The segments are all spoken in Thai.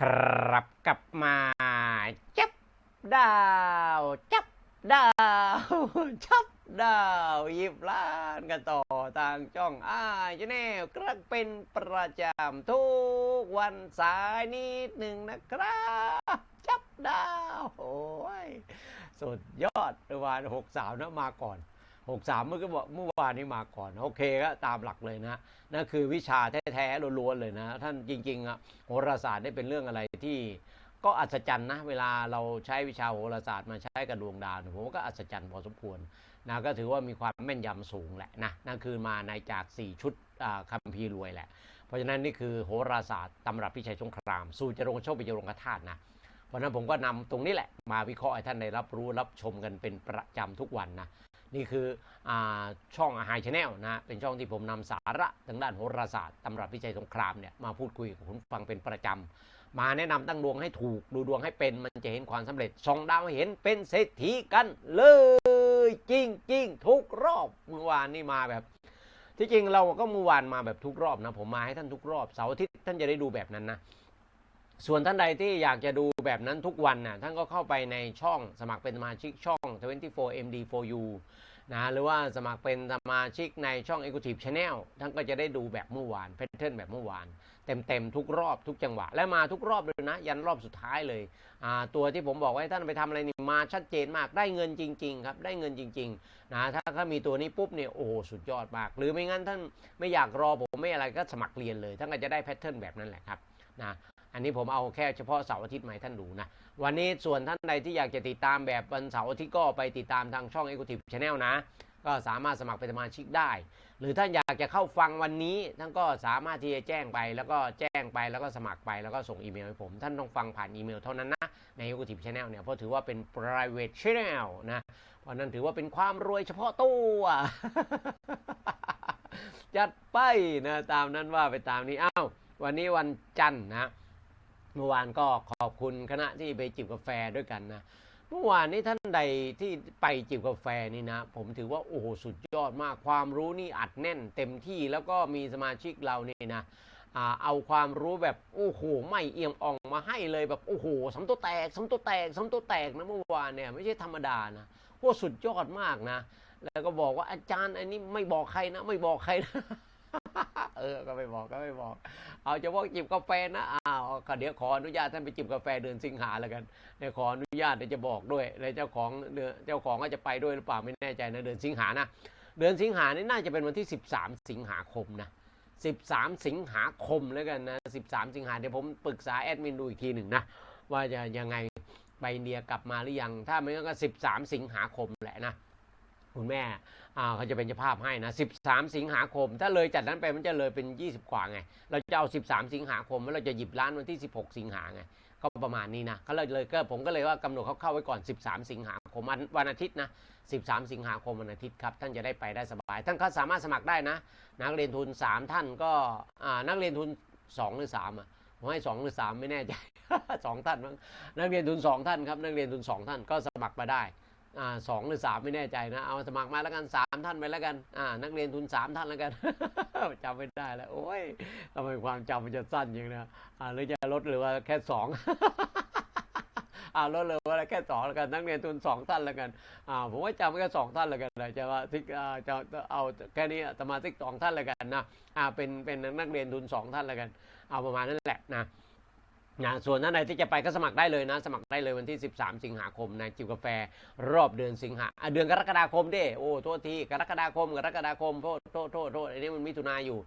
ครับกลับมาจับดาวจับดาวจับดาวหยิบล้านกันต่อทางช่องอ้าชแนลกระเป็นประจำทุกวันสายนิดหนึ่งนะครับ จับดาวโอ้ยสุดยอดเมื่อวานหกสาวนะมาก่อน หกสามเมื่อก็บอกเมื่อวานนี้มาก่อน โอเคก็ตามหลักเลยนะนั่นคือวิชาแท้ๆล้วนๆเลยนะ ท่านจริงๆอะโหราศาสตร์ได้เป็นเรื่องอะไรที่ก็อัศจรรย์นะเวลาเราใช้วิชาโหราศาสตร์มาใช้กับดวงดาวผมก็อัศจรรย์พอสมควรนะก็ถือว่ามีความแม่นยำสูงแหละนะนั่นคือมาในจาก 4 ชุดคัมภีร์รวยแหละ เพราะฉะนั้นนี่คือโหราศาสตร์ตำรับพิชัยสงคราม สู่จรงโชคไปจรงคธาตุนะ เพราะนั้นผมก็นำตรงนี้แหละ มาวิเคราะห์ให้ท่านได้รับรู้รับชมกันเป็นประจำทุกวันนะนี่คืออช่องอาหารชาแนลนะเป็นช่องที่ผมนำสาระทางด้านโหราศาสตร์ตำรับวิจัยสงครามเนี่ยมาพูดคุยกับคุณฟังเป็นประจำมาแนะนำตั้งดวงให้ถูกดูดวงให้เป็นมันจะเห็นความสำเร็จส่องดาวให้เห็นเป็นเศรษฐีกันเลยจริงจริงทุกรอบเมื่อวานนี่มาแบบ ที่จริงเราก็เมื่อวานมาแบบทุกรอบนะผมมาให้ท่านทุกรอบเสาร์อาทิตย์ท่านจะได้ดูแบบนั้นนะ ส่วนท่านใดที่อยากจะดูแบบนั้นทุกวันนะท่านก็เข้าไปในช่องสมัครเป็นสมาชิกช่อง 24MD4U นะหรือว่าสมัครเป็นสมาชิกในช่อง Executive Channel ท่านก็จะได้ดูแบบเมื่อวานแพทเทิร์นแบบเมื่อวาน เต็มๆ ทุกรอบทุกจังหวะ และมาทุกรอบเลยนะ ยันรอบสุดท้ายเลยตัวที่ผมบอกว่าท่านไปทำอะไรนี่มาชัดเจนมากได้เงินจริง ๆ ครับ ได้เงินจริงๆนะถ้าถ้ามีตัวนี้ปุ๊บเนี่ยโอ้โหสุดยอดมาก หรือไม่งั้นท่านไม่อยากรอผมไม่อะไรก็สมัครเรียนเลยท่านก็จะได้แพทเทิร์นแบบนั้นแหละครับนะ อันนี้ผมเอาแค่เฉพาะเสาร์อาทิตย์มาให้ท่านดูนะ วันนี้ส่วนท่านใดที่อยากจะติดตามแบบวันเสาร์อาทิตย์ก็ไปติดตามทางช่อง Executive Channel นะ ก็สามารถสมัครเป็นสมาชิกได้ หรือท่านอยากจะเข้าฟังวันนี้ ท่านก็สามารถที่จะแจ้งไปแล้วก็แจ้งไปแล้วก็สมัครไปแล้วก็ส่งอีเมลให้ผม ท่านต้องฟังผ่านอีเมลเท่านั้นนะ ใน Executive Channel เนี่ยเพราะถือว่าเป็น private channel นะเพราะนั้นถือว่าเป็นความรวยเฉพาะตัวจัดไปนะตามนั้นว่าไปตามนี้อ้าววันนี้วันจันทร์นะ เมื่อวานก็ขอบคุณคณะที่ไปจิบกาแฟด้วยกันนะ เมื่อวานนี้ท่านใดที่ไปจิบกาแฟนี่นะ ผมถือว่าโอ้โหสุดยอดมากความรู้นี่อัดแน่นเต็มที่แล้วก็มีสมาชิกเรานี่นะเอาความรู้แบบโอ้โหไม่เอียมอ่องมาให้เลยแบบโอ้โหสำตัวแตกสำตัวแตกสำตัวแตกนะเมื่อวานเนี่ยไม่ใช่ธรรมดานะโอ้สุดยอดมากนะ แล้วก็บอกว่าอาจารย์อันนี้ไม่บอกใครนะ ไม่บอกใครนะ เออ ก็ไม่บอกก็ไม่บอก เอาเฉพาะจิบกาแฟนะอ้าวเดี๋ยวขออนุญาตท่านไปจิบกาแฟเดือนสิงหาแล้วกันเดี๋ยวขออนุญาตเดี๋ยวจะบอกด้วยแล้วเจ้าของเดือนเจ้าของก็จะไปด้วยหรือเปล่าไม่แน่ใจนะเดือนสิงหานะเดือนสิงหานี่น่าจะเป็นวันที่ 13 สิงหาคมนะ13 สิงหาคมแล้วกันนะ13 สิงหาเดี๋ยวผมปรึกษาแอดมินดูอีกทีหนึ่งนะว่าจะยังไงไปเดียกลับมาหรือยัง ถ้าไม่งั้นก็ 13 สิงหาคมแหละนะ คุณแม่เขาจะเป็นเจ้าภาพให้นะ 13 สิงหาคม ถ้าเลยจากนั้นไปมันจะเลยเป็น 20 กว่าไง เราจะเอา 13 สิงหาคม แล้วเราจะหยิบร้านวันที่ 16 สิงหาไงก็ประมาณนี้นะเลยเลยก็ผมก็เลยว่ากำหนดเขาเข้าไว้ก่อน 13 สิงหาคมวันวันอาทิตย์นะ 13 สิงหาคมวันอาทิตย์ครับ ท่านจะได้ไปได้สบาย ท่านก็สามารถสมัครได้นะ นักเรียนทุน 3 ท่านก็นักเรียนทุน 2 หรือ3อะผมให้2หรือ3ไม่แน่ใจ2ท่านมั้งนักเรียนทุน2ท่านครับนักเรียนทุน2ท่านก็สมัครมาได้ สองหรือ3ไม่แน่ใจนะเอาสมัครมาแล้วกัน3ท่านไปแล้วกันอ่านักเรียนทุน3ท่านแล้วกันจำไม่ได้แล้วโอ้ยทำไมความจำมันจะสั้นอย่างนี้อ่าหรือจะลดหรือว่าแค่สองอ่าลดเลยว่าแค่สองแล้วกันนักเรียนทุนสองท่านแล้วกันอ่าผมว่าจำแค่สองท่านแล้วกันเลยจะว่าทิกอ่าจะเอาแค่นี้สมาชิกสองท่านแล้วกันนะอ่าเป็นเป็นนักเรียนทุนสองท่านแล้วกัน เอาประมาณนั้นแหละนะ นะส่วนท่านใดที่จะไปก็สมัครได้เลยนะ สมัครได้เลยวันที่ 13 สิงหาคมนะจิบกาแฟรอบเดือนสิงหาเดือนกรกฎาคมดิโอ้โทษทีกรกฎาคม กรกฎาคมโทษโทษโทษโทษอันนี้มันมิถุนาอยู่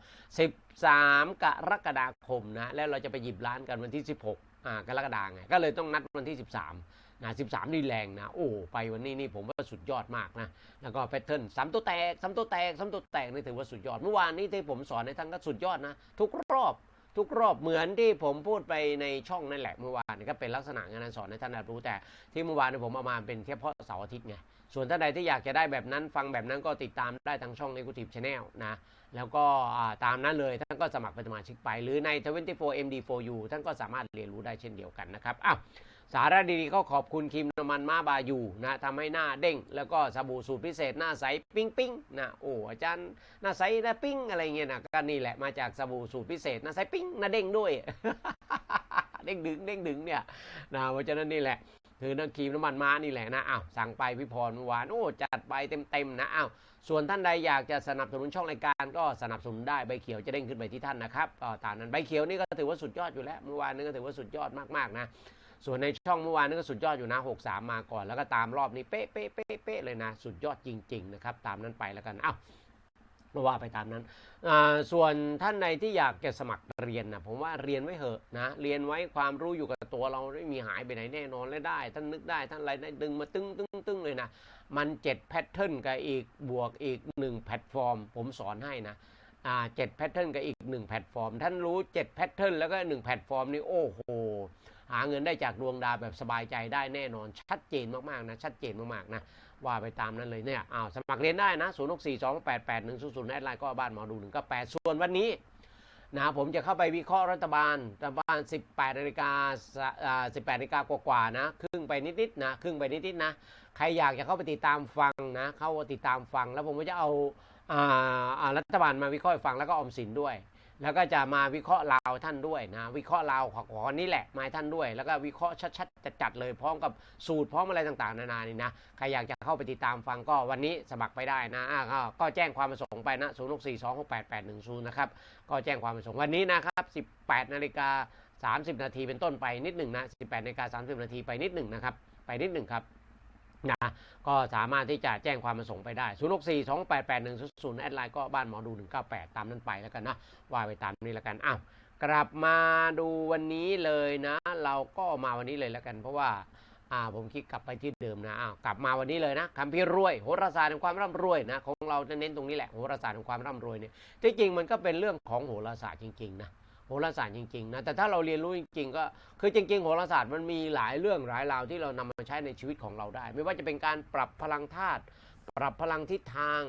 13 กรกฎาคมนะแล้วเราจะไปหยิบร้านกันวันที่ 16อ่ากรกฎาไงก็เลยต้องนัดวันที่ 13นะ13 นี่แรงนะโอ้ไปวันนี้นี่ผมว่าสุดยอดมากนะแล้วก็แพทเทิร์นสามตัวแตกสามตัวแตกสามตัวแตกนี่ถือว่าสุดยอดเมื่อวานนี้ที่ผมสอนในท่านก็สุดยอดนะทุกรอบ ทุกรอบเหมือนที่ผมพูดไปในช่องนั่นแหละเมื่อวานก็เป็นลักษณะงานสอนในท่านรู้แต่ที่เมื่อวานผมเอามาเป็นเฉพาะเสาร์อาทิตย์ไงส่วนท่านใดที่อยากจะได้แบบนั้นฟังแบบนั้นก็ติดตามได้ทางช่อง Executive Channel นะแล้วก็ตามนั้นเลยท่านก็สมัครเป็นสมาชิกไป หรือใน 24MD4U ท่านก็สามารถเรียนรู้ได้เช่นเดียวกันนะครับอ้าว สาระดีๆก็ขอบคุณครีมน้ำมันม้าบายูนะทำให้หน้าเด้ง แล้วก็สบู่สูตรพิเศษหน้าใสปิ้งปิ้งนะโอ้อาจารย์หน้าใสหน้าปิ้งอะไรเงี้ยนะก็นี่แหละมาจากสบู่สูตรพิเศษหน้าใสปิ้งหน้าเด้งด้วย เด้งดึงเด้งดึงเนี่ยนะเพราะฉะนั้นนี่แหละคือน้ำครีมน้ำมันม้านี่แหละนะอ้าวสั่งไปพี่พรเมื่อวานโอ้จัดไปเต็มๆนะอ้าวส่วนท่านใดอยากจะสนับสนุนช่องรายการก็สนับสนุนได้ใบเขียวจะเด้งขึ้นไปที่ท่านนะครับก็ตามนั้นใบเขียวนี่ก็ถือว่าสุดยอดอยู่แล้วเมื่อวานนี้ก็ถือว่าสุดยอดมากๆนะ ส่วนในช่องเมื่อวานนี้นก็สุดยอดอยู่นะ 63 มาก่อน แล้วก็ตามรอบนี้เป๊ะเป๊ะเป๊ะเป๊ะเลยนะ สุดยอดจริง ๆ นะครับ ตามนั้นไปแล้วกันอ้าวว่าไปตามนั้น ส่วนท่านใดที่อยากจะสมัครเรียนนะผมว่าเรียนไว้เหอะนะ เรียนไว้ความรู้อยู่กับตัวเราไม่มีหายไปไหนแน่นอนและได้ ท่านนึกได้ท่านอะไรได้ดึงมาตึ้งตึ้งตึ้งเลยนะ มัน7แพทเทิร์นกับอีกบวกอีก1แพลตฟอร์ม ผมสอนให้นะเจ็ดแพทเทิร์นกับอีก1แพลตฟอร์ม ท่านรู้7แพทเทิร์นแล้วก็1แพลตฟอร์มนี่โอ้โห หาเงินได้จากดวงดาวแบบสบายใจได้แน่นอนชัดเจนมากๆนะชัดเจนมากๆนะว่าไปตามนั้นเลยเนี่ยอ้าวสมัครเรียนได้นะ 0 6 4 2 8 8 1 0 0แอดไลน์ก็บ้านหมอดู1ก็8ส่วนวันนี้นะผมจะเข้าไปวิเคราะห์รัฐบาลรัฐบาล 18นาฬิกาอ่า18นาฬิกากว่าๆนะครึ่งไปนิดๆนะครึ่งไปนิดๆนะใครอยากจะเข้าไปติดตามฟังนะเข้าไปติดตามฟัง แล้วผมก็จะเอารัฐบาลมาวิเคราะห์ฟังแล้วก็ออมสินด้วย แล้วก็จะมาวิเคราะห์ลาวท่านด้วยนะวิเคราะห์ลาวขอขอนี้แหละมาท่านด้วย แล้วก็วิเคราะห์ชัดๆจัดๆเลยพร้อมกับสูตรพร้อมอะไรต่างๆ นานานี่นะใครอยากจะเข้าไปติดตามฟังก็วันนี้สมัครไปได้นะอ่าก็ก็แจ้งความประสงค์ไปนะ0 6 4 2 6 8 8 1 0นะครับก็แจ้งความประสงค์วันนี้นะครับ18นาฬิกา30 นาทีเป็นต้นไปนิดหนึ่งนะ18นาฬิกา30 นาทีไปนิดหนึ่งนะครับไปนิดหนึ่งครับ นะก็สามารถที่จะแจ้งความประสงค์ไปได้ 0 6 4 2 8 8 1 0 0 แอดไลน์ก็บ้านหมอดู 198 ตามนั้นไปแล้วกันนะว่าไปตามนี้แล้วกันอ้าวกลับมาดูวันนี้เลยนะ เราก็มาวันนี้เลยแล้วกัน เพราะว่าอ่าผมคิดกลับไปที่เดิมนะอ้าวกลับมาวันนี้เลยนะคำพิรวยโหราศาสตร์แห่งความร่ำรวยนะของเราจะเน้นตรงนี้แหละโหราศาสตร์แห่งความร่ำรวยเนี่ยที่จริงมันก็เป็นเรื่องของโหราศาสตร์จริงๆนะ โหราศาสตร์จริงๆนะแต่ถ้าเราเรียนรู้จริง ๆ ก็คือจริงๆโหราศาสตร์มันมีหลายเรื่องหลายราวที่เรานำมาใช้ในชีวิตของเราได้ ไม่ว่าจะเป็นการปรับพลังธาตุปรับพลังทิศทาง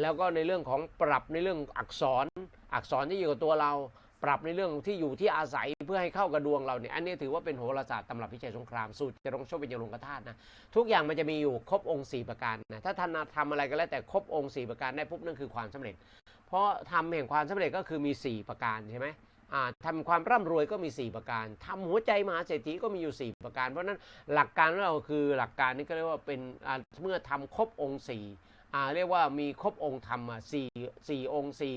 แล้วก็ในเรื่องของปรับในเรื่องอักษร อักษรที่อยู่กับตัวเรา ปรับในเรื่องที่อยู่ที่อาศัยเพื่อให้เข้ากับดวงเราเนี่ยอันนี้ถือว่าเป็นโหราศาสตร์ตำรับพิชัยสงครามสูตรจะลงโชคเป็นยลงกธาตุนะทุกอย่างมันจะมีอยู่ครบองค์4ประการนะถ้าท่านทำอะไรก็แล้วแต่ครบองค์4ประการได้ปุ๊บนั่นคือความสำเร็จ เพราะทำแห่งความสำเร็จก็คือมี 4 ประการใช่ไหม อ่าทำความร่ำรวยก็มี 4 ประการทำหัวใจมหาเศรษฐีก็มีอยู่ 4 ประการ เพราะนั้นหลักการของเราคือหลักการนี้ก็เรียกว่าเป็นเมื่อทำครบองค์4อ่เรียกว่ามีครบองค์ธรรมสี่สี่องค์สี่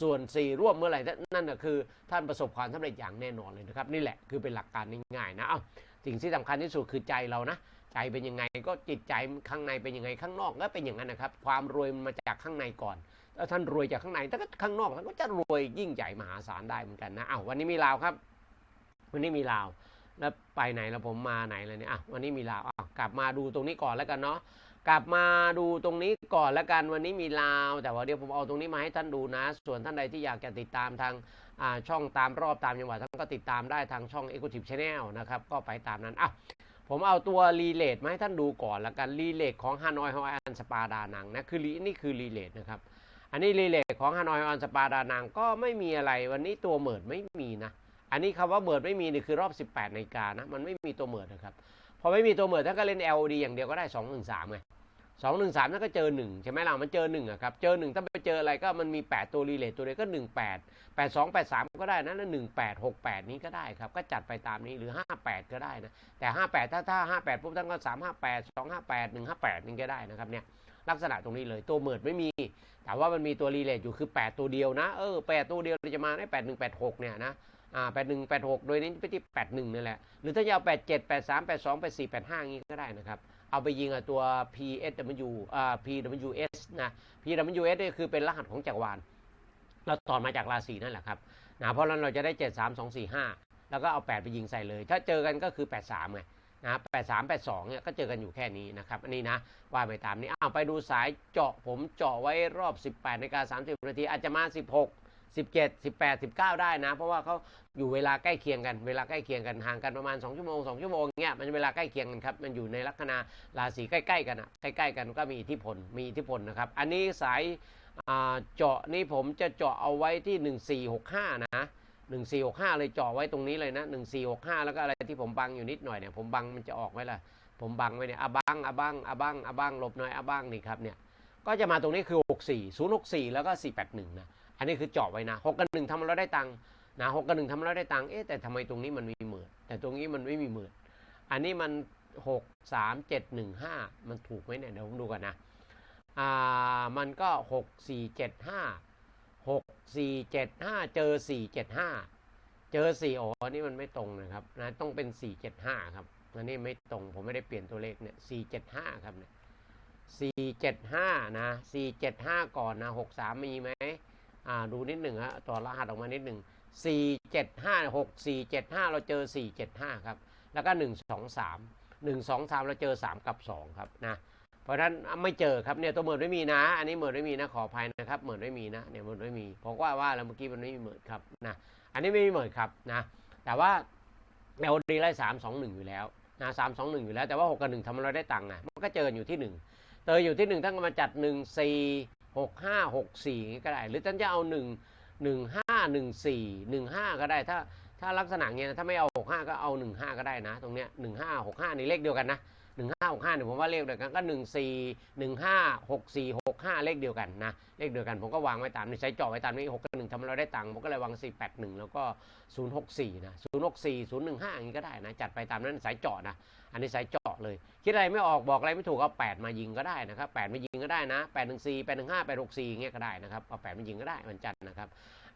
ส่วนสี่ร่วมเมื่อไหร่นั่นคือท่านประสบความสำเร็จอย่างแน่นอนเลยนะครับ นี่แหละคือเป็นหลักการง่ายๆนะเอ้าสิ่งที่สำคัญที่สุดคือใจเรานะใจเป็นยังไงก็จิตใจข้างในเป็นยังไงข้างนอกก็เป็นอย่างนั้นนะครับ ความรวยมันมาจากข้างในก่อน ท่านรวยจากข้างในถ้าข้างนอกท่านก็จะรวยยิ่งใหญ่มหาศาลได้เหมือนกันนะอ้าววันนี้มีลาวครับ วันนี้มีลาวแล้วไปไหนแล้วผมมาไหนเลยเนี่ยอะวันนี้มีลาวอะกลับมาดูตรงนี้ก่อนแล้วกันเนาะกลับมาดูตรงนี้ก่อนแล้วกันวันนี้มีลาว แต่ว่าเดี๋ยวผมเอาตรงนี้มาให้ท่านดูนะ ส่วนท่านใดที่อยากจะติดตามทางช่องตามรอบตามจังหวัดท่านก็ติดตามได้ทางช่อง e x e c u t i v e Channel นะครับก็ไปตามนั้นอะผมเอาตัวรีเลทมาให้ท่านดูก่อนแล้วกันรีเลทของฮานอยฮอยอันสปาดานังนะคือนี่คือรีเลทนะครับ อันนี้รีเลทของฮานอยออนสปาดานังก็ไม่มีอะไรวันนี้ตัวเหมิดไม่มีนะ อันนี้คำว่าเหมิดไม่มีนี่คือรอบ 18นาฬิกานะ มันไม่มีตัวเหมิดนะครับ พอไม่มีตัวเหมิดท่านก็เล่น LOD อย่างเดียวก็ได้ 2 1 3ไงสองหนึ่งสามนั่นก็เจอหนึ่งใช่ไหมล่ะมันเจอหนึ่งอะครับ เจอหนึ่งถ้าไปเจออะไรก็มันมี8ตัวรีเลทตัวเดียวก็1 8 8 2 8 3ก็ได้นะแล้ว1 8 6 8นี้ก็ได้ครับ ก็จัดไปตามนี้หรือ58ก็ได้นะ แต่58ถ้าถ้า58ปุ๊บท่านก็3 58 2 58 1 58นี่ก็ได้นะครับเนี่ย ลักษณะตรงนี้เลยตัวเมิดไม่มีแต่ว่ามันมีตัวรีเลทอยู่คือ 8 ตัวเดียวนะเออ8ตัวเดียวจะมาได้8 1 8 6เนี่ยนะอ่า8 1 8 6 โดยนี้ไปที่ 8 1นี่แหละ หรือถ้าจะเอา8 7 8 3 8 2 8 4 8 5งี้ก็ได้นะครับเอาไปยิงกับตัว PSW อ่า PWS นะ PWS นี่คือเป็นรหัสของจักรวาลเราถอมาจากราศีนั่นแหละครับนะเพราะฉะนั้นเราจะได้ 7 3 2 4 5 แล้วก็เอา 8 ไปยิงใส่เลย ถ้าเจอกันก็คือ 8 3ไง นะ8 3 8 2เนี่ยก็เจอกันอยู่แค่นี้นะครับอันนี้นะว่าไปตามนี้เอาไปดูสายเจาะผมเจาะไว้รอบ 18นาฬิกา30นาทีอาจจะมา 16 17 18 19 ได้นะ เพราะว่าเขาอยู่เวลาใกล้เคียงกันเวลาใกล้เคียงกันห่างกันประมาณ 2 ชั่วโมง 2 ชั่วโมงเงี้ยมันเวลาใกล้เคียงกันครับมันอยู่ในลัคนาราศีใกล้ๆกันอะใกล้ๆกันก็มีอิทธิพลมีอิทธิพลนะครับอันนี้สายเจาะนี่ผมจะเจาะเอาไว้ที่ 1465 นะ หนึ่งสี่หกห้าเลยจาะไว้ตรงนี้เลยนะหนึ่งสี่หกห้าแล้วก็อะไรที่ผมบังอยู่นิดหน่อยเนี่ยผมบังมันจะออกไว้ละผมบังไว้เนี่ยอะบังอะบังอะบังอะบังหลบหน่อยอะบังนี่ครับเนี่ยก็จะมาตรงนี้คือหกสี่ศูนย์หกสี่แล้วก็สี่แปดหนึ่งนะ อันนี้คือเจาะไว้นะหกกับหนึ่งทำเราได้ตังค์นะหกกับหนึ่งทำเราได้ตังค์ เอ๊ะแต่ทำไมตรงนี้มันมีหมื่นแต่ตรงนี้มันไม่มีหมื่นอันนี้มันหกสามเจ็ดหนึ่งห้ามันถูกไหมเนี่ย เดี๋ยวผมดูกันนะ อ่า มันก็หกสี่เจ็ดห้าห สี่เจ็ดห้าเจอสี่เจ็ดห้าเจอสี่อ๋ออันนี่มันไม่ตรงนะครับนะต้องเป็นสี่เจ็ดห้าครับอันนี้ไม่ตรงผมไม่ได้เปลี่ยนตัวเลขเนี่ยสี่เจ็ดห้าครับเนี่ยสี่เจ็ดห้านะสี่เจ็ดห้าก่อนนะหกสามมีไหมอ่าดูนิดหนึ่งฮะตัวรหัสออกมานิดหนึ่งสี่เจ็ดห้าหกสี่เจ็ดห้าเราเจอสี่เจ็ดห้าครับ แล้วก็หนึ่งสองสามหนึ่งสองสามเราเจอสามกับสองครับนะ ราะฉะนั้นไม่เจอครับเนี่ยตัวเหมือนไม่มีนะ อันนี้เหมือนไม่มีนะขออภัยนะครับเหมือนไม่มีนะเนี่ยเหมือนไม่มีผมว่าว่าแล้วเมื่อกี้มันไม่มีเหมือนครับนะอันนี้ไม่มีเหมือนครับนะแต่ว่าเอลดีไล่สามสองหนึ่งอยู่แล้วนะสามสองหนึ่งอยู่แล้วแต่ว่าหกกับหนึ่งทำให้เราได้ตังค์ไงมันก็เจออยู่ที่หนึ่งเจออยู่ที่หนึ่งท่านก็มาจัดหนึ่งสี่หกห้าหกสี่ก็ได้ หรือท่านจะเอาหนึ่งหนึ่งห้าหนึ่งสี่หนึ่งห้าก็ได้ถ้าถ้าลักษณะเงี้ยถ้าไม่เอาหกห้าก็เอาหนึ่งห้าก็ได้นะ ตรงเนี้ยหนึ่งห้าหกห้านี่เลขเดียวกันนะ หนึ่งห้าหกห้าเนี่ยผมว่าเลขเดียวกันก็หนึ่งสี่หนึ่งห้าหกสี่หกห้าเลขเดียวกันนะเลขเดียวกันผมก็วางไว้ตามนี้ใช้เจาะไว้ตามนี้หกกับหนึ่งทำให้เราได้ตังค์ผมก็เลยวางสี่แปดหนึ่งแล้วก็ศูนย์หกสี่นะศูนย์หกสี่ศูนย์หนึ่งห้าอย่างนี้ก็ได้นะจัดไปตามนั้นสายเจาะนะอันนี้สายเจาะเลย คิดอะไรไม่ออกบอกอะไรไม่ถูกเอาแปดมายิงก็ได้นะครับแปดมายิงก็ได้นะแปดหนึ่งสี่แปดหนึ่งห้าแปดหกสี่อย่างเงี้ยก็ได้นะครับเอาแปดมายิงก็ได้วันจันทร์นะครับ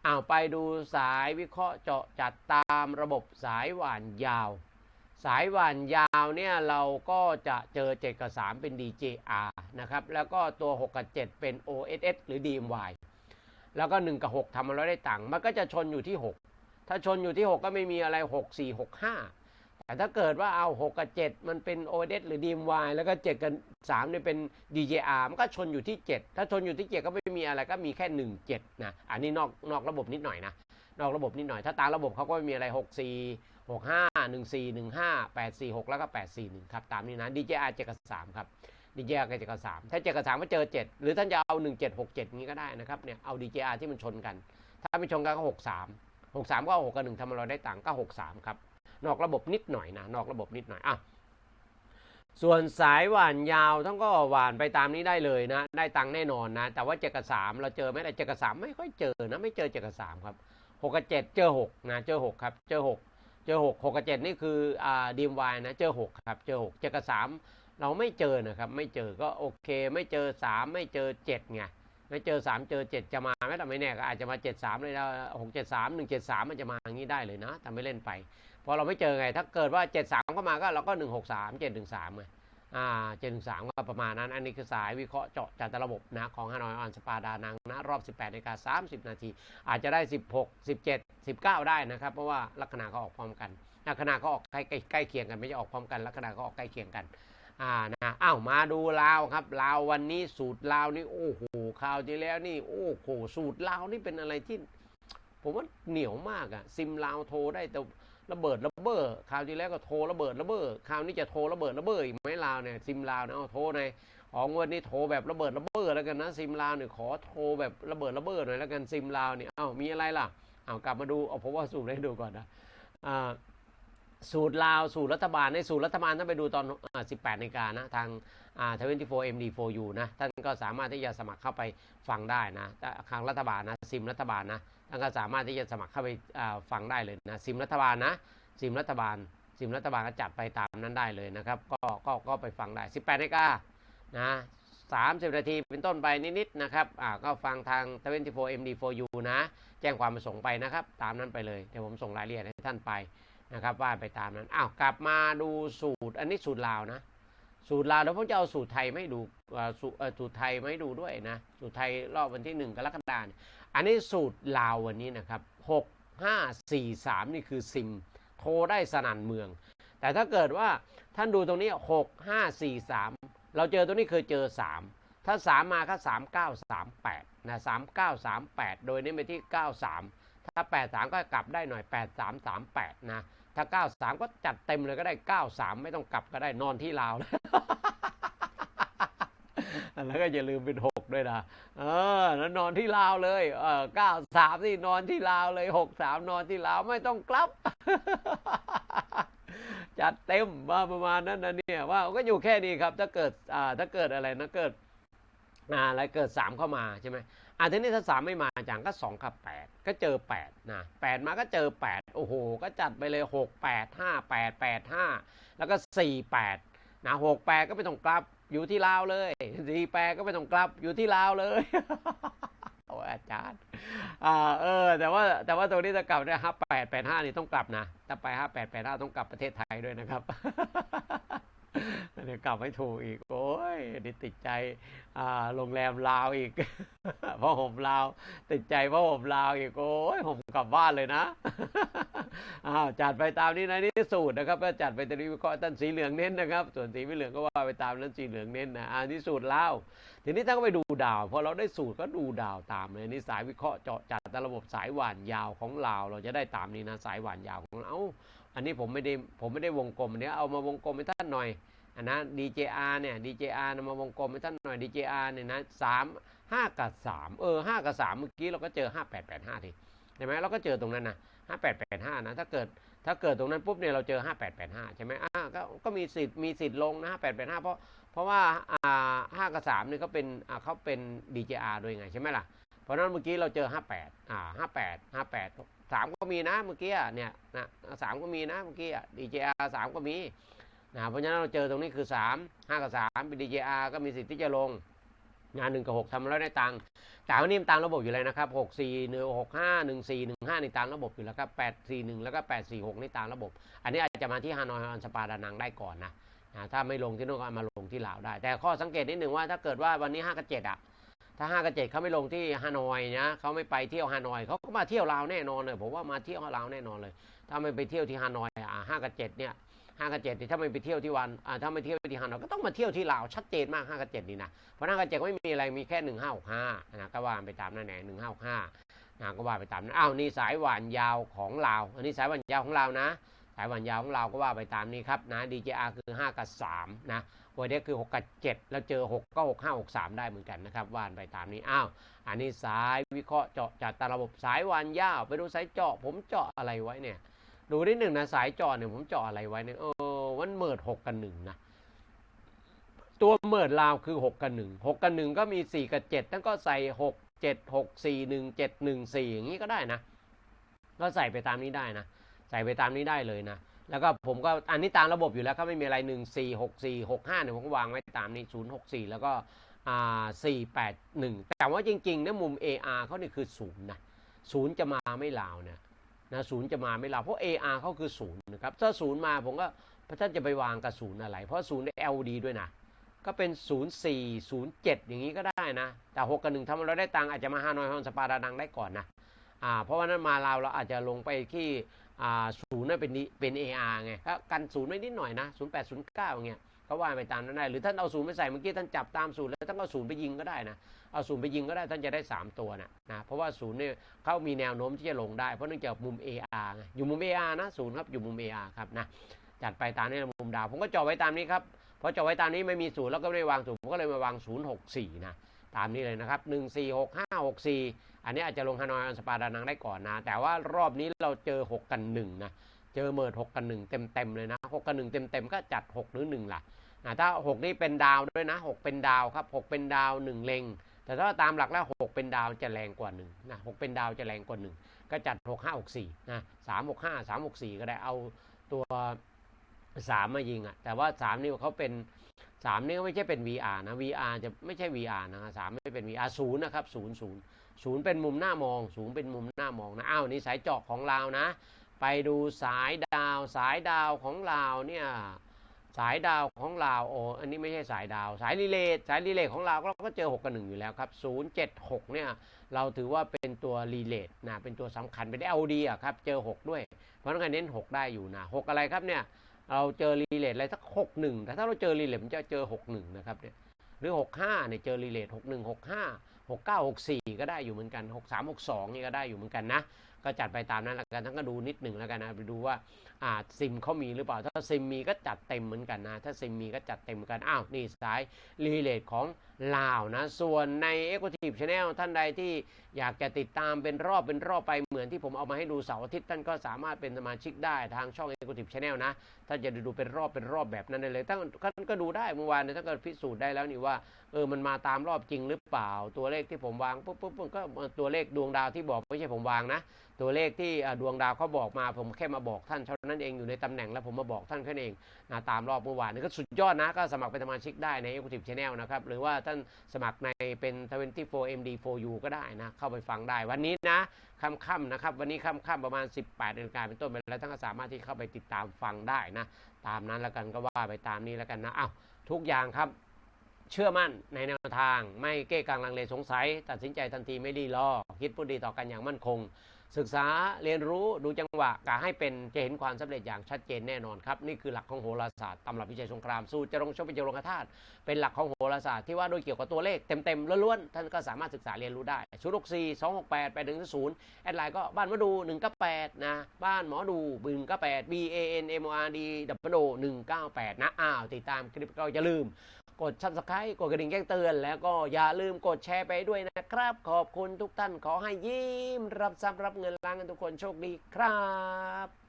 เอาไปดูสายวิเคราะห์เจาะจัดตามระบบสายหวานยาว สายหวานยาวเนี่ยเราก็จะเจอ 7 กับ 3 เป็น DJR นะครับ แล้วก็ตัว 6 กับ 7 เป็น OSS หรือ DMY แล้วก็ 1 กับ 6ทำมาแล้วได้ตังมันก็จะชนอยู่ที่ 6 ถ้าชนอยู่ที่ 6 ก็ไม่มีอะไร 6 4 6 5 แต่ถ้าเกิดว่าเอา 6 กับ 7 มันเป็น OSS หรือ DMY แล้วก็ 7 กับ3เนี่ยเป็น DJR มันก็ชนอยู่ที่ 7 ถ้าชนอยู่ที่ 7 ก็ไม่มีอะไรก็มีแค่ 1 7 นะ อันนี้นอกนอกระบบนิดหน่อยนะ นอกระบบนิดหน่อย ถ้าตามระบบเขาก็ไม่มีอะไร 6 4 6 5 1 4 1 5 8 4 6 แล้วก็ 8 4 1 ครับ ตามนี้นะ DJR 7กับ3ครับ DJR กับ7กับ3ถ้า7กับ3ก็เจอ 7 หรือท่านจะเอา 1 7 6 7 นี้ก็ได้นะครับ เนี่ย เอา DJR ที่มันชนกัน ถ้าไม่ชนกันก็ 6 3 6 3 ก็เอา6กับ1ทำให้เราได้ตังค์ก็ 6 3 ครับ นอกระบบนิดหน่อยนะ นอกระบบนิดหน่อย อะส่วนสายหวานยาวท่านก็หวานไปตามนี้ได้เลยนะ ได้ตังค์แน่นอนนะ แต่ว่า7กับ3เราเจอไหมแต่7กับ3ไม่ค่อยเจอนะ ไม่เจอ7กับ3ครับ6กับ7เจอ6นะ เจอ6ครับ เจอ6 เจอ6 6กับ7นี่คืออ่าดีมวายนะ เจอ6ครับ เจอ6 7กับ3เราไม่เจอนะครับ ไม่เจอก็โอเค ไม่เจอ3ไม่เจอ7ไงไม่เจอ3เจอ7จะมาไหมแต่ไม่แน่ก็อาจจะมา7 3เลยนะ6 7 3 1 7 3มันจะมาอย่างนี้ได้เลยนะแต่ไม่เล่นไปพราะเราไม่เจอไง ถ้าเกิดว่า7 3เข้ามาก็เราก็1 6 3 7 1 3ไงอ่า7 1 3ก็ประมาณนั้น อันนี้คือสายวิเคราะห์เจาะจัดระบบนะของฮานอยออนสปาดานังนะรอบ 18นาฬิกา30 นาที อาจจะได้ 16 17 19 ได้นะครับ เพราะว่าลัคนาเขาออกพร้อมกันลัคนาเขาออกใกล้ใกล้เคียงกันไม่ใช่ออกพร้อมกันลัคนาเขาออกใกล้เคียงกันอ่านะอ้าวมาดูลาวครับลาววันนี้สูตรลาวนี่โอ้โหคราวที่แล้วนี่โอ้โหสูตรลาวนี่เป็นอะไรที่ ผมว่าเหนียวมากอะซิมลาวโทรได้แต่ระเบิดระเบ้อคราวที่แล้วก็โทรระเบิดระเบ้อคราวนี้จะโทรระเบิดระเบ้ออีกไหมลาวเนี่ยซิมลาวนี่ยเอาโทรในอยของวันนี้โทรแบบระเบิดระเบ้อแล้วกันนะซิมลาวเนี่ยขอโทรแบบระเบิดระเบ้อหน่อยแล้วกันซิมลาวเนี่ยเอ้ามีอะไรล่ะ เอากลับมาดูเอาผมว่าสูตรให้ดูก่อนนะสูตรลาวสูตรรัฐบาลในสูตรรัฐบาลท่านไปดูตอน 18นาฬิกานะทางอ่า24 MD4U นะท่านก็สามารถที่จะสมัครเข้าไปฟังได้นะทางรัฐบาลนะซิมรัฐบาลนะท่านก็สามารถที่จะสมัครเข้าไปาฟังได้เลยนะซิมรัฐบาลนะซิมรัฐบาลซิมรัฐบาลก็จัดไปตามนั้นได้เลยนะครับ ก็ก็ก็ไปฟังได้ 18นาฬิกานะ 30 นาทีเป็นต้นไปนิดๆนะครับอ่าก็ฟังทาง 24 MD4U นะ แจ้งความประสงค์ไปนะครับ ตามนั้นไปเลย เดี๋ยวผมส่งรายละเอียดให้ท่านไปนะครับว่าไปตามนั้นอ้าวกลับมาดูสูตร อันนี้สูตรลาวนะ สูตรลาวแล้วผมจะเอาสูตรไทยไม่ดูสูสูตรไทยไม่ดูด้วยนะ สูตรไทยรอบวันที่ 1 กรกฎาคมอันนี้สูตรลาววันนี้นะครับ 6 5 4 3 นี่คือซิมโทรได้สนั่นเมือง แต่ถ้าเกิดว่าท่านดูตรงนี้ 6 5 4 3 เราเจอตัวนี้เคยเจอ 3 ถ้า 3 มาก็3 9 3 8นะ3 9 3 8 โดยเน้นไปที่ 93 ถ้า 83 ก็กลับได้หน่อย 83 38 นะ ถ้า 93 ก็จัดเต็มเลยก็ได้ 93 ไม่ต้องกลับก็ได้นอนที่ลาวแล้วก็อย่าลืมเป็น 6 ด้วยนะ เออ แล้วนอนที่ลาวเลย เออเก้าสามที่นอนที่ลาวเลยหกสามนอนที่ลาวไม่ต้องกลับ จัดเต็มว่าประมาณนั้นนะเนี่ยว่าก็อยู่แค่นี้ครับถ้าเกิดอ่าถ้าเกิดอะไรนะเกิดอ่าอะไรเกิดสามเข้ามาใช่ไหมอ่าทีนี้ถ้าสามไม่มาจังก็สองกับแปดก็เจอแปดนะแปดมาก็เจอแปดโอ้โห ก็จัดไปเลยหกแปดห้าแปดแปดห้าแล้วก็สี่แปดนะหกแปดก็ไม่ต้องกลับอยู่ที่ลาวเลยสี่แปดก็ไม่ต้องกลับอยู่ที่ลาวเลยโอ้อาจารย์ อ่าเออ แต่ว่าแต่ว่าตรงนี้จะกลับเนี่ยห้าแปดแปดห้านี่ต้องกลับนะถ้าไปห้าแปดแปดห้าต้องกลับประเทศไทยด้วยนะครับ เดี๋ยวกลับไม่ถูกอีก โอ้ยนี่ติดใจอ่าโรงแรมลาวอีกเพราะผมลาว ติดใจเพราะผมลาวอีก โอ้ยผมกลับบ้านเลยนะอ้าวจัดไปตามนี้นะนี่สูตรนะครับ ก็จัดไปตามนี้วิเคราะห์ท่านสีเหลืองเน้นนะครับ ส่วนสีไม่เหลืองก็ว่าไปตามนั้นสีเหลืองเน้นนะอันนี้สูตรลาวทีนี้ถ้าก็ไปดูดาวพอเราได้สูตรก็ดูดาวตามเลยนี่สายวิเคราะห์เจาะจัดแต่ระบบสายหวานยาวของลาวเราจะได้ตามนี้นะสายหวานยาวของเราอันนี้ผมไม่ได้ผมไม่ได้วงกลมอันนี้เอามาวงกลมให้ท่านหน่อย อันนะ DJR เนี่ย DJR นำมาวงกลมให้ท่านหน่อย DJR เนี่ยนะสามห้ากับสามเออห้ากับสามเมื่อกี้เราก็เจอห้าแปดแปดห้าทีใช่ไหมเราก็เจอตรงนั้นนะห้าแปดแปดห้านะถ้าเกิดถ้าเกิดตรงนั้นปุ๊บเนี่ยเราเจอห้าแปดแปดห้าใช่ไหมอ่าก็ก็มีสิทธิ์มีสิทธิ์ลงนะห้าแปดแปดห้าเพราะเพราะว่าอ่าห้ากับสามนี่เขาเป็นอ่าเขาเป็น DJR ด้วยไงใช่ไหมล่ะเพราะนั้นเมื่อกี้เราเจอ58อ่า58 58 3ก็มีนะเมื่อกี้เนี่ยนะสามก็มีนะเมื่อกี้อะ DJR 3ก็มี นะเพราะฉะนั้นเราเจอตรงนี้คือ 3 5 กับ 3 BDJR ก็มีสิทธิ์ที่จะลงงาน1กับ6ทำแล้วได้ตังค์แต่วันนี้มันตามระบบอยู่เลยนะครับ6 4 1 6 5 1 4 1 5นี่ตามระบบอยู่แล้วครับ8 4 1แล้วก็8 4 6นี่ตามระบบ อันนี้อาจจะมาที่ฮานอยฮานสปาดานังได้ก่อนนะนะถ้าไม่ลงที่นู่นก็มาลงที่ลาวได้ แต่ข้อสังเกตนิดหนึ่งว่าถ้าเกิดว่าวันนี้5กับ7อะถ้า5กับ7เขาไม่ลงที่ฮานอยนะเขาไม่ไปเที่ยวฮานอยเขาก็มาเที่ยวลาวแน่นอนเลยผมว่ามาเที่ยวลาวแน่นอนเลย ถ้าไม่ไปเที่ยวที่ฮานอยอะห้ากับ7เนี่ย ห้ากับ7นี่ถ้าไม่ไปเที่ยวที่วันอ่าถ้าไม่เที่ยวที่ฮานอยก็ต้องมาเที่ยวที่ลาวชัดเจนมาก5กับ7นี่นะเพราะ5กับ7ก็ไม่มีอะไรมีแค่1 5 6 5นะก็ว่าไปตามนั่นแหละ1 5 6 5นะก็ว่าไปตามนั้นอ้าวนี่สายหวานยาวของลาวอันนี้สายหวานยาวของเรานะ สายหวานยาวของเราก็ว่าไปตามนี้ครับนะ DJR คือ 5 กับ3นะโอเดคือ 6 กับ 7 แล้วเจอ 6 ก็ 6 5 6 3 ได้เหมือนกันนะครับว่านไปตามนี้อ้าวอันนี้สายวิเคราะห์เจาะจากตาระบบสายหวานยาว ไปดูสายเจาะผมเจาะอะไรไว้เนี่ย ดูนิดหนึ่งนะสายจาะเนี่ยผมจาะอะไรไว้เนี่ยเออมันเมิด6กับ1นะตัวเมิดลาวคือ6กับ1 6กับ1ก็มี4กับ7ทั้งก็ใส่6 7 6 4 1 7 1 4อย่างนี้ก็ได้นะ ก็ใส่ไปตามนี้ได้นะ ใส่ไปตามนี้ได้เลยนะ แล้วก็ผมก็อันนี้ตามระบบอยู่แล้วก็ไม่มีอะไร1 4 6 4 6 5เนี่ยผมก็วางไว้ตามนี้0 6 4แล้วก็อ่า4 8 1แต่ว่าจริงๆนะมุม AR เขาเนี่ยคือ0นะ0จะมาไม่ลาวเนะ นะศูนย์จะมาไม่ลาเพราะ AR เขาคือ0นย์นะครับถ้า0มาผมก็ท่านจะไปวางกับ0อะไร เพราะ0ได้ LD ด้วยนะ ก็เป็น 0 4 0 7 อย่างนี้ก็ได้นะ แต่6กับ1ทำเราได้ตังอาจจะมาฮานอยฮอนสปาดานังได้ก่อนนะอ่าเพราะว่านั้นมาลาวเราอาจจะลงไปที่อ่าศูนย์นั่นเป็นนิเป็น AR ไงก็กันศูนย์ไว้นิดหน่อยนะศูนย์แปดศูนย์ เก้าว่าไปตามนั้นได้ หรือท่านเอาศูนย์ไปใส่เมื่อกี้ท่านจับตามศูนย์แล้วท่านเอาศูนย์ไปยิงก็ได้นะเอาศูนย์ไปยิงก็ได้ท่านจะได้ 3 ตัวนะนะเพราะว่าศูนย์เนี่ยเขามีแนวโน้มที่จะลงได้เพราะเนื่องจากมุม AR อยู่มุม AR นะศูนย์ครับอยู่มุม AR ครับนะจัดไปตามนี้มุมดาว ผมก็จาะไว้ตามนี้ครับพอจาะไว้ตามนี้ไม่มีศูนย์แล้วก็ไม่ได้วางศูนย์ผมก็เลยมาวางศูนย์หกสี่นะตามนี้เลยนะครับหนึ่งสี่หกห้าหกสี่อันนี้อาจจะลงฮานอยอันสปาดานังได้ก่อนนะ แต่ว่ารอบนี้เราเจอ 6 กัน1นะ เจอเมิด6กัน 1 เต็มๆเลยนะ 6 กัน 1 เต็มๆ ก็จัด 6 หรือ 1 ล่ะ ถ้า 6 นี่เป็นดาวด้วยนะ 6 เป็นดาวครับ 6 เป็นดาว 1 เลงแต่ถ้าตามหลักแล้ว 6 เป็นดาวจะแรงกว่า1นะ6เป็นดาวจะแรงกว่า 1 ก็จัด 6 5 6 4นะ3 6 5 3 6 4 ก็ได้เอาตัว 3 มายิงอะแต่ว่า 3 นี่เขาเป็น 3 นี่ไม่ใช่เป็น VR นะ VR จะไม่ใช่ VR นะสามไม่เป็น VR ศูนย์นะครับศูนย์ศูนย์ศูนย์เป็นมุมหน้ามองศูนย์เป็นมุมหน้ามองนะอ้าวนี่สายเจาะของเรานะ ไปดูสายดาวสายดาวของเราเนี่ย สายดาวของเราโอ้อันนี้ไม่ใช่สายดาว สายรีเลย์สายรีเลย์ของเราเราก็เจอ 6 กับ1อยู่แล้วครับ 076 เนี่ยเราถือว่าเป็นตัวรีเลย์นะเป็นตัวสำคัญเป็น LD อะครับ เจอ 6 ด้วย เพราะงั้นเน้น 6 ได้อยู่นะ 6 อะไรครับเนี่ยเราเจอรีเลย์อะไรสัก 61 แต่ถ้าเราเจอรีเลย์มันจะเจอ 61 นะครับเนี่ยหรือ 65 เนี่ยเจอรีเลย์61 65 6964 ก็ได้อยู่เหมือนกัน 63 62 นี่ก็ได้อยู่เหมือนกันนะ ก็จัดไปตามนั้นแล้วกันท่านก็ดูนิดหนึ่งแล้วกันนะไปดูว่าอ่าซิมเขามีหรือเปล่า ถ้าซิมมีก็จัดเต็มเหมือนกันนะ ถ้าซิมมีก็จัดเต็มเหมือนกัน อ้าว นี่สายรีเลทของ ลาวนะ ส่วนใน Executive Channel ท่านใดที่อยากจะติดตามเป็นรอบเป็นรอบไปเหมือนที่ผมเอามาให้ดูเสาร์อาทิตย์ท่านก็สามารถเป็นสมาชิกได้ทางช่อง Executive Channel นะถ้าจะดูเป็นรอบเป็นรอบแบบนั้นได้เลยท่านท่านก็ดูได้เมื่อวานเนี่ยท่านก็พิสูจน์ได้แล้วนี่ว่าเออมันมาตามรอบจริงหรือเปล่า ตัวเลขที่ผมวางปุ๊บปุ๊บปุ๊บก็ตัวเลขดวงดาวที่บอกไม่ใช่ผมวางนะ ตัวเลขที่ดวงดาวเขาบอกมาผมแค่มาบอกท่านเท่านั้นเองอยู่ในตำแหน่งแล้วผมมาบอกท่านแค่นั้นเองนะตามรอบเมื่อวานนี่ก็สุดยอดนะก็สมัครเป็นสมาชิกได้ใน Executive Channel นะครับหรือว่าานสมัครในเป็น 24 MD4U ก็ได้นะ เข้าไปฟังได้ วันนี้นะค่ำๆนะครับ วันนี้ค่ำๆประมาณ 18นาฬิกาเป็นต้นไปแล้วท่านก็สามารถที่เข้าไปติดตามฟังได้นะ ตามนั้นแล้วกันก็ว่าไปตามนี้แล้วกันนะอ้าวทุกอย่างครับเชื่อมั่นในแนวทาง ไม่เก้กังลังเลสงสัย ตัดสินใจทันทีไม่ดีรอคิดพูดดีต่อกันอย่างมั่นคง ศึกษาเรียนรู้ดูจังหวะกะให้เป็นจะเห็นความสำเร็จอย่างชัดเจนแน่นอนครับ นี่คือหลักของโหราศาสตร์ตำรับวิจัยสงครามสู้จรงชกเป็นจรงธาตุเป็นหลักของโหราศาสตร์ที่ว่าโดยเกี่ยวกับตัวเลขเต็มๆล้วนๆท่านก็สามารถศึกษาเรียนรู้ได้ชุด64 268 8 1 0แอดไลน์ก็บ้านมาดู1 9 8นะบ้านหมอดู1 9 8 B A N M O R D W 198นะอ้าวติดตามคลิปก็อย่าลืม กด subscribe กดกระดิ่งแจ้งเตือน แล้วก็อย่าลืมกดแชร์ไปด้วยนะครับ ขอบคุณทุกท่านขอให้ยิ้มรับทรัพย์รับเงินล้านกันทุกคนโชคดีครับ